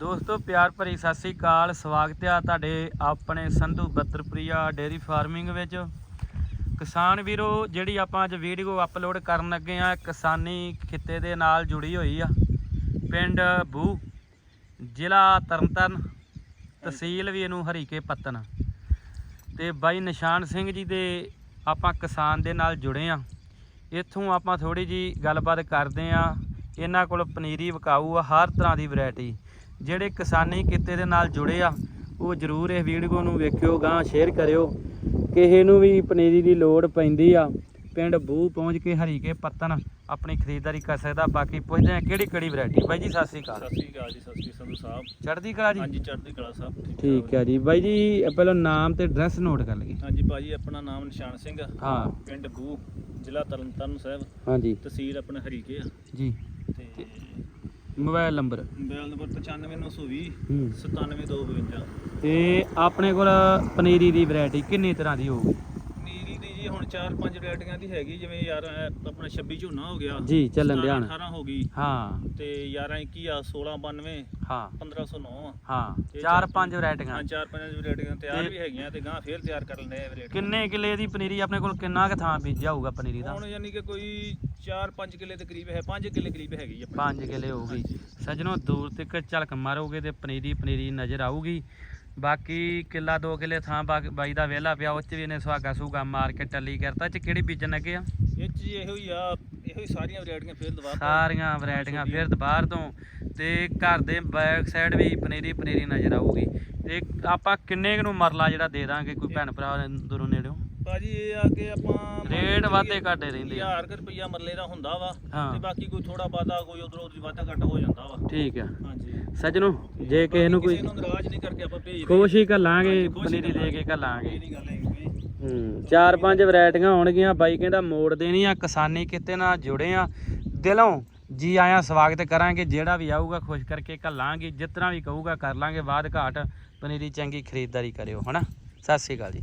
ਦੋਸਤੋ, ਪਿਆਰ ਭਰੀ ਸਤਿ ਸ੍ਰੀ ਅਕਾਲ। ਸਵਾਗਤ ਹੈ ਤੁਹਾਡੇ ਆਪਣੇ ਸੰਧੂ ਬੱਤਰਪ੍ਰਿਆ ਡੇਅਰੀ ਫਾਰਮਿੰਗ ਵਿੱਚ। ਕਿਸਾਨ ਵੀਰੋ, ਜਿਹੜੀ ਆਪਾਂ ਅੱਜ ਵੀਡੀਓ ਅਪਲੋਡ ਕਰਨ ਲੱਗੇ ਆ, ਕਿਸਾਨੀ ਖਿੱਤੇ ਦੇ ਨਾਲ ਜੁੜੀ ਹੋਈ ਆ। ਪਿੰਡ ਬੂ, ਜ਼ਿਲ੍ਹਾ ਤਰਨਤਾਰਨ, ਤਹਿਸੀਲ ਵੀ ਇਹਨੂੰ ਹਰੀਕੇ ਪੱਤਨ ਤੇ ਬਾਈ ਨਿਸ਼ਾਨ ਸਿੰਘ ਜੀ ਦੇ ਆਪਾਂ ਕਿਸਾਨ ਦੇ ਨਾਲ ਜੁੜੇ ਆ। ਇੱਥੋਂ ਆਪਾਂ ਥੋੜੀ ਜੀ ਗੱਲਬਾਤ ਕਰਦੇ ਆ। ਇਹਨਾਂ ਕੋਲ ਪਨੀਰੀ ਵਿਕਾਊ ਆ, ਹਰ ਤਰ੍ਹਾਂ ਦੀ ਵੈਰਾਈਟੀ ਜਿਹੜੇ ਕਿਸਾਨੀ ਕਿੱਤੇ ਦੇ ਨਾਲ ਜੁੜੇ ਆ ਉਹ ਜਰੂਰ ਇਹ ਵੀਡੀਓ ਨੂੰ ਵੇਖਿਓ ਗਾਂ ਸ਼ੇਅਰ ਕਰਿਓ। ਕਿਸੇ ਨੂੰ ਵੀ ਪਨੀਰੀ ਦੀ ਲੋੜ ਪੈਂਦੀ ਆ ਪਿੰਡ ਬੂ ਪਹੁੰਚ ਕੇ ਹਰੀਕੇ ਪੱਤਨ ਆਪਣੀ ਖਰੀਦਦਾਰੀ ਕਰ ਸਕਦਾ। ਬਾਕੀ ਪੁੱਛਦੇ ਆ ਕਿਹੜੀ ਕਿਹੜੀ ਵੈਰਾਈਟੀ ਬਾਈ ਜੀ ਸਤਿ ਸ੍ਰੀ ਅਕਾਲ। ਸਤਿ ਸ੍ਰੀ ਅਕਾਲ ਜੀ ਸਤਿ ਸ੍ਰੀ ਸੰਧੂ ਸਾਹਿਬ। ਚੜ੍ਹਦੀ ਕਲਾ ਜੀ? ਹਾਂਜੀ ਚੜ੍ਹਦੀ ਕਲਾ ਸਾਹਿਬ ਠੀਕ ਹੈ ਜੀ। ਬਾਈ ਜੀ ਪਹਿਲਾਂ ਨਾਮ ਤੇ ਐਡਰੈਸ ਨੋਟ ਕਰ ਲਈਏ। ਹਾਂਜੀ ਭਾਜੀ ਆਪਣਾ ਨਾਮ ਨਿਸ਼ਾਨ ਸਿੰਘ ਆ, ਹਾਂ। ਪਿੰਡ ਬੂ ਜ਼ਿਲ੍ਹਾ ਤਰਨਤਾਰਨ ਸਾਹਿਬ। ਹਾਂਜੀ। ਤਹਿਸੀਲ ਆਪਣਾ ਹਰੀਕੇ ਆ। ਜੀ। ਤੇ ਮੋਬਾਈਲ ਨੰਬਰ? ਮੋਬਾਈਲ ਨੰਬਰ 95920 ਹੂੰ। 97252 ਤੇ ਆਪਣੇ ਕੋਲ ਪਨੀਰੀ ਦੀ ਵੈਰਾਈਟੀ ਕਿੰਨੀ ਤਰ੍ਹਾਂ ਦੀ ਹੋਊਗੀ? ਜੀ ਹੁਣ 4-5 ਵੈਰਾਈਟੀਆਂ ਦੀ ਹੈਗੀ ਜਿਵੇਂ ਯਾਰ ਆਪਣਾ 26 ਝੋਨਾ ਹੋ ਗਿਆ। ਜੀ ਚੱਲਣ ਦਿਆਣ 18 ਹੋ ਗਈ। ਹਾਂ। ਤੇ 11-21 ਆ 1692 ਹਾਂ। 1509 ਆ। ਹਾਂ ਇਹ ਚਾਰ ਚਾਰ- ਪੰਜ ਵੈਰਾਈਟੀਆਂ ਹਾਂ ਚਾਰ ਪੰਜ ਵੈਰਾਈਟੀਆਂ ਤਿਆਰ ਤੇ- ਵੀ ਹੈਗੀਆਂ ਤੇ ਗਾਂ ਫੇਰ ਤਿਆਰ ਕਰ ਲੈਣੇ ਆ ਵੈਰਾਈਟੀ ਕਿੰਨੇ ਕਿੱਲੇ ਦੀ ਪਨੀਰੀ ਆਪਣੇ ਕੋਲ ਕਿੰਨਾ ਕੁ ਥਾਂ ਬੀਜਿਆ ਹੋਊਗਾ ਪਨੀਰੀ ਦਾ? ਹੁਣ ਯਾਨੀ ਕਿ ਕੋਈ 4-5 ਕਿੱਲੇ ਦੇ ਕਰੀਬ ਹੈ 5 ਕਿੱਲੇ ਕਰੀਬ ਹੈਗੀ ਆ 5 ਕਿੱਲੇ ਹੋਊਗੀ। ਸੱਜਣੋ ਦੂਰ ਤੱਕ ਝਲਕ ਮਾਰੋਗੇ ਤੇ ਪਨੀਰੀ ਪਨੀਰੀ ਨਜ਼ਰ ਆਊਗੀ। ਬਾਕੀ ਕਿੱਲਾ 2 ਕਿੱਲੇ ਥਾਂ ਬਾਈ ਦਾ ਵਿਹਲਾ ਪਿਆ ਉਹ ਚ ਵੀ ਇਹਨੇ ਸੁਹਾਗਾ ਸੂਗਾ ਮਾਰ ਕੇ ਟੱਲੀ ਕਰਤਾ ਚ ਕਿਹੜੀ ਬੀਜਣ ਲੱਗੇ ਆ? ਇਹ ਚ ਇਹੋ ਹੀ ਆ ਇਹੋ ਹੀ ਸਾਰੀਆਂ ਵੈਰਾਈਟੀਆਂ ਫੇਰ ਦਵਾ ਸਾਰੀਆਂ ਵੈਰਾਈਟੀਆਂ ਫਿਰ ਦੁਬਾਰ ਤੋਂ। ਤੇ ਘਰ ਦੇ ਬੈਕ ਸਾਈਡ ਵੀ ਪਨੀਰੀ ਪਨੀਰੀ ਨਜ਼ਰ ਆਊਗੀ। ਤੇ ਆਪਾਂ ਕਿੰਨੇ ਨੂੰ ਮਰਲਾ ਜਿਹੜਾ ਦੇ ਦਾਂਗੇ ਕੋਈ ਭੈਣ ਭਰਾ ਦੂਰੋਂ ਨੇੜਿਓਂ? ਭਾਜੀ ਇਹ ਆ ਕਿ ਆਪਾਂ ਰੇਟ ਵਾਧੇ ਘਾਟੇ ਰਹਿੰਦੇ ਆ। 1000 ਕੁ ਰੁਪਈਆ ਮਰਲੇ ਦਾ ਹੁੰਦਾ ਵਾ। ਤੇ ਬਾਕੀ ਕੋਈ ਥੋੜਾ ਬਾਦਾ ਕੋਈ ਉਧਰੋਂ ਉਧਰ ਵਾਧਾ ਘੱਟ ਹੋ ਜਾਂਦਾ ਵਾ। ਠੀਕ ਆ। ਸੱਜਣੋ ਜੇ ਕਿਸੇ ਨੂੰ ਕੋਈ ਕਿਸੇ ਨੂੰ ਨਾਰਾਜ਼ ਨਹੀਂ ਕਰਕੇ ਆਪਾਂ ਭੇਜ ਹਾਂਜੀ, ਖੁਸ਼ ਹੀ ਪਨੀਰੀ ਦੇ ਕੇ ਹੈਗੀ ਕੋਈ ਹੂੰ ਚਾਰ ਪੰਜ ਵੈਰਾਈਟੀਆਂ ਹੋਣਗੀਆਂ ਬਾਈ ਕਹਿੰਦਾ ਮੋੜ ਦੇਣੀ ਆ ਕਿਸਾਨੀ ਕਿਤੇ ਨਾਲ ਜੁੜੇ ਆ। ਦਿਲੋਂ ਜੀ ਆਇਆਂ ਸਵਾਗਤ ਕਰਾਂਗੇ ਜਿਹੜਾ ਵੀ ਆਊਗਾ ਖੁਸ਼ ਕਰਕੇ ਘੱਲਾਂਗੇ ਜਿਤਨਾ ਵੀ ਕਹੂਗਾ ਕਰ ਲਾਂਗੇ ਬਾਅਦ ਘਾਟ ਪਨੀਰੀ ਚੰਗੀ ਖਰੀਦਦਾਰੀ ਕਰਿਓ ਹਨਾ? ਸਤਿ ਸ਼੍ਰੀ ਅਕਾਲ ਜੀ।